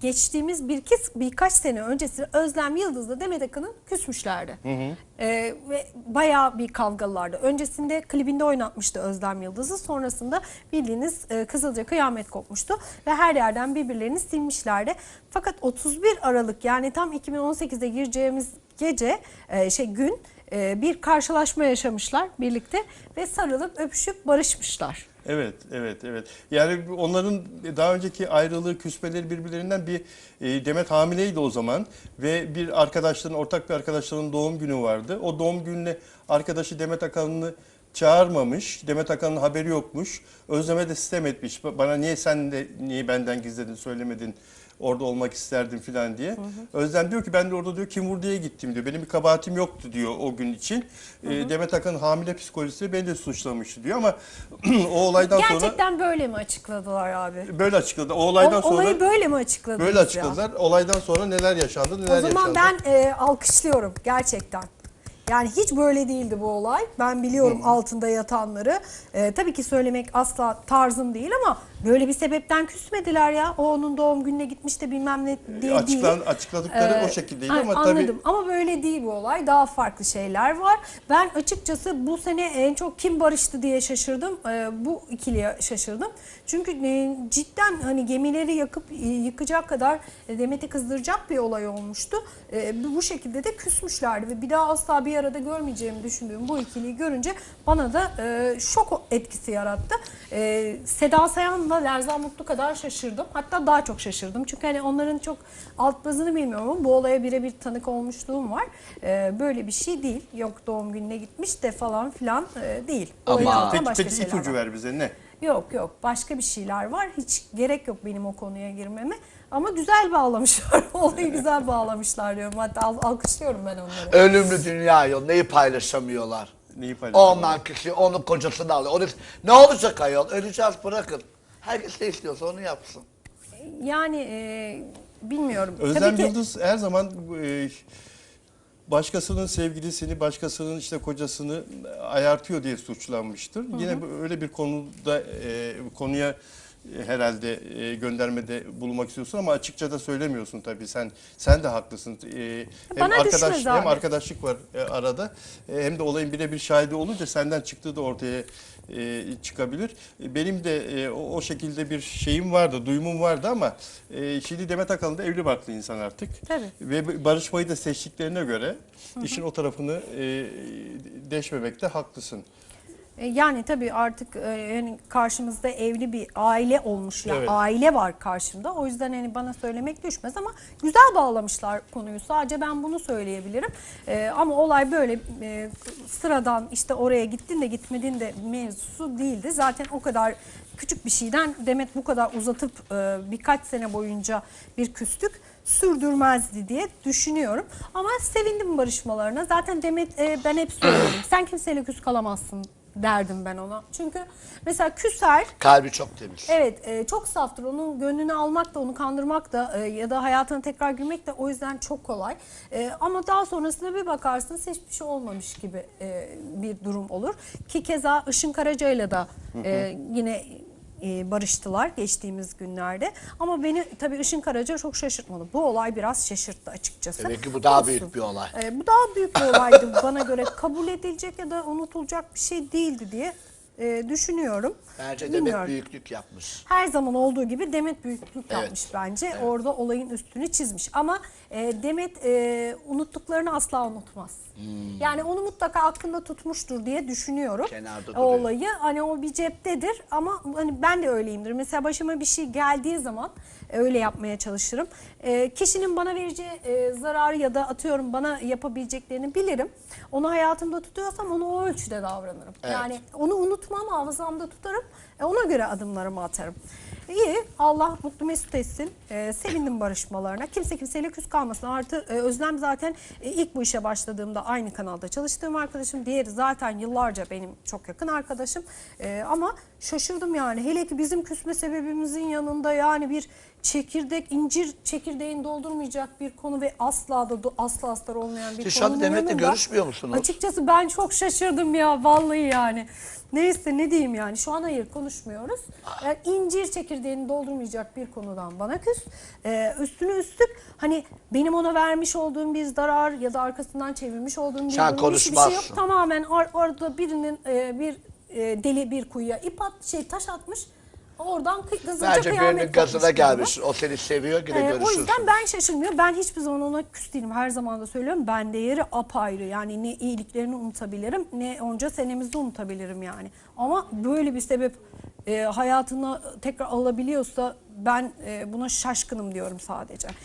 geçtiğimiz bir iki, birkaç sene öncesi Özlem Yıldız'la Demet Akın'ın küsmüşlerdi. Ee, ve bayağı bir kavgalılardı. Öncesinde klibinde oynatmıştı Özlem Yıldız'ı. Sonrasında bildiğiniz e, Kızılca kıyamet kopmuştu. Ve her yerden birbirlerini silmişlerdi. Fakat 31 Aralık yani tam 2018'de gireceğimiz gece e, şey gün e, bir karşılaşma yaşamışlar birlikte ve sarılıp öpüşüp barışmışlar. Evet, evet, evet. Yani onların daha önceki ayrılığı, küsmeleri birbirlerinden bir e, Demet hamileydi o zaman ve bir arkadaşların, ortak bir arkadaşların doğum günü vardı. O doğum gününe arkadaşı Demet Akalın'ı çağırmamış. Demet Akalın'ın haberi yokmuş. Özleme de sistem etmiş. Bana niye sen de niye benden gizledin, söylemedin? Orada olmak isterdim falan diye. Özlem diyor ki ben de orada diyor Kim Vurdu'ya gittim diyor. Benim bir kabahatim yoktu diyor o gün için. E, Demet Akalın hamile psikolojisi beni de suçlamıştı diyor ama o olaydan sonra Gerçekten böyle mi açıkladılar abi? Böyle açıkladı. O olaydan O- olayı sonra böyle mi açıkladınız böyle ya? açıkladılar. Olaydan sonra neler yaşandı, neler O zaman yaşandı. ben e, alkışlıyorum gerçekten. Yani hiç böyle değildi bu olay. Ben biliyorum altında yatanları. E, tabii ki söylemek asla tarzım değil ama böyle bir sebepten küsmediler ya. O onun doğum gününe gitmiş de bilmem ne diye Açıklan, değil. açıkladıkları Ee, o şekildeydi ama anladım tabii ama böyle değil bu olay. Daha farklı şeyler var. Ben açıkçası bu sene en çok kim barıştı diye şaşırdım. Ee, bu ikiliye şaşırdım. Çünkü e, cidden hani gemileri yakıp e, yıkacak kadar e, Demet'i kızdıracak bir olay olmuştu. E, bu- şekilde de küsmüşlerdi ve bir daha asla bir arada görmeyeceğimi düşündüğüm bu ikiliyi görünce bana da e, şok etkisi yarattı. E, Seda Sayan'la Lerzan Mutlu kadar şaşırdım. Hatta daha çok şaşırdım. Çünkü hani onların çok alt bazını bilmiyorum ama bu olaya birebir tanık olmuşluğum var. E, böyle bir şey değil. Yok doğum gününe gitmiş de falan filan e, değil. Ama- peki, başka peki ipucu ver bize ne? Yok yok başka bir şeyler var. Hiç gerek yok benim o konuya girmeme. Ama güzel bağlamışlar. Olayı güzel bağlamışlar diyorum. Hatta al- alkışlıyorum ben onları. Ölümlü dünya yol. Neyi paylaşamıyorlar? Neyi paylaşalım? Ondan kişi onun kocasını alıyor. Onu, ne olacak ayol? Öleceğiz bırakın. Herkes ne istiyorsa onu yapsın. Yani e, bilmiyorum. Özlem Tabii ki Yıldız her zaman e, başkasının sevgilisini, başkasının işte kocasını ayartıyor diye suçlanmıştır. Yine bu- öyle bir konuda e, konuya herhalde e, göndermede bulunmak istiyorsun ama açıkça da söylemiyorsun tabii. Sen sen de haklısın. E, hem Bana arkadaş düşmez hem abi. arkadaşlık var e, arada. E, hem de olayın birebir şahidi olunca senden çıktığı da ortaya e, çıkabilir. E, Benim de e, o, o şekilde bir şeyim vardı, duyumum vardı ama e, şimdi Demet Akalın da evli barklı insan artık. Tabii. Ve barışmayı da seçtiklerine göre işin o tarafını e, deşmemekte haklısın. E, Yani tabii artık e, yani karşımızda evli bir aile olmuş ya Evet. aile var karşımda. O yüzden hani bana söylemek düşmez ama güzel bağlamışlar konuyu. Sadece ben bunu söyleyebilirim. E, ama olay böyle e, sıradan işte oraya gittin de gitmedin de mevzusu değildi. Zaten o kadar küçük bir şeyden Demet bu kadar uzatıp e, birkaç sene boyunca bir küslük sürdürmezdi diye düşünüyorum. Ama sevindim barışmalarına. Zaten Demet e, ben hep söylüyorum. Sen kimseyle küs kalamazsın derdim ben ona. Çünkü mesela küser Kalbi çok temiz. evet e, çok saftır. Onun gönlünü almak da onu kandırmak da e, ya da hayatına tekrar girmek de o yüzden çok kolay. E, ama daha sonrasında bir bakarsınız hiçbir şey olmamış gibi e, bir durum olur. Ki keza Işın Karaca'yla da e, yine e, barıştılar geçtiğimiz günlerde. Ama beni tabii Işın Karaca çok şaşırtmadı. Bu olay biraz şaşırttı açıkçası. Demek ki bu daha Olsun. büyük bir olay. E, bu daha büyük bir olaydı bana göre. Kabul edilecek ya da unutulacak bir şey değildi diye e, düşünüyorum. Bence Demet Bilmiyorum. büyüklük yapmış. Her zaman olduğu gibi Demet büyüklük Evet. yapmış bence. Orada olayın üstünü çizmiş. Ama e, Demet e, unuttuklarını asla unutmaz. Yani onu mutlaka aklında tutmuştur diye düşünüyorum. Kenarda o olayı. Hani o bir ceptedir ama hani ben de öyleyimdir. Mesela başıma bir şey geldiği zaman öyle yapmaya çalışırım. E, kişinin bana vereceği e, zararı ya da atıyorum bana yapabileceklerini bilirim. Onu hayatımda tutuyorsam onu o ölçüde davranırım. Evet. Yani onu unutmam, hafızamda tutarım. E, ona göre adımlarımı atarım. İyi, Allah mutlu mesut etsin. E, sevindim barışmalarına. Kimse kimseyle küs kalmasın. Artı e, Özlem zaten e, ilk bu işe başladığımda aynı kanalda çalıştığım arkadaşım. Diğeri zaten yıllarca benim çok yakın arkadaşım. E, ama şaşırdım yani. Hele ki bizim küsme sebebimizin yanında yani bir çekirdek, incir çekirdeğini doldurmayacak bir konu ve asla da do- asla astar olmayan bir Siz konunun Demet'le görüşmüyor musunuz? Açıkçası ben çok şaşırdım ya vallahi yani. Neyse ne diyeyim yani şu an hayır konuşmuyoruz. Yani incir çekirdeğini doldurmayacak bir konudan bana küs. Ee, üstüne üstlük hani benim ona vermiş olduğum bir zarar ya da arkasından çevirmiş olduğum bir Sen hiçbir şey yok. Tamamen or- orada birinin e, bir e, deli bir kuyuya ip at şey taş atmış. Oradan kızılca Bence kıyamet birinin gazına kopmuş gelmiş. O seni seviyor yine Ee, o görüşürsün. yüzden ben şaşırmıyorum. Ben hiçbir zaman ona küs değilim. Her zaman da söylüyorum. Ben değeri apayrı. Yani ne iyiliklerini unutabilirim ne onca senemizi unutabilirim yani. Ama böyle bir sebep e, hayatına tekrar alabiliyorsa ben e, buna şaşkınım diyorum sadece.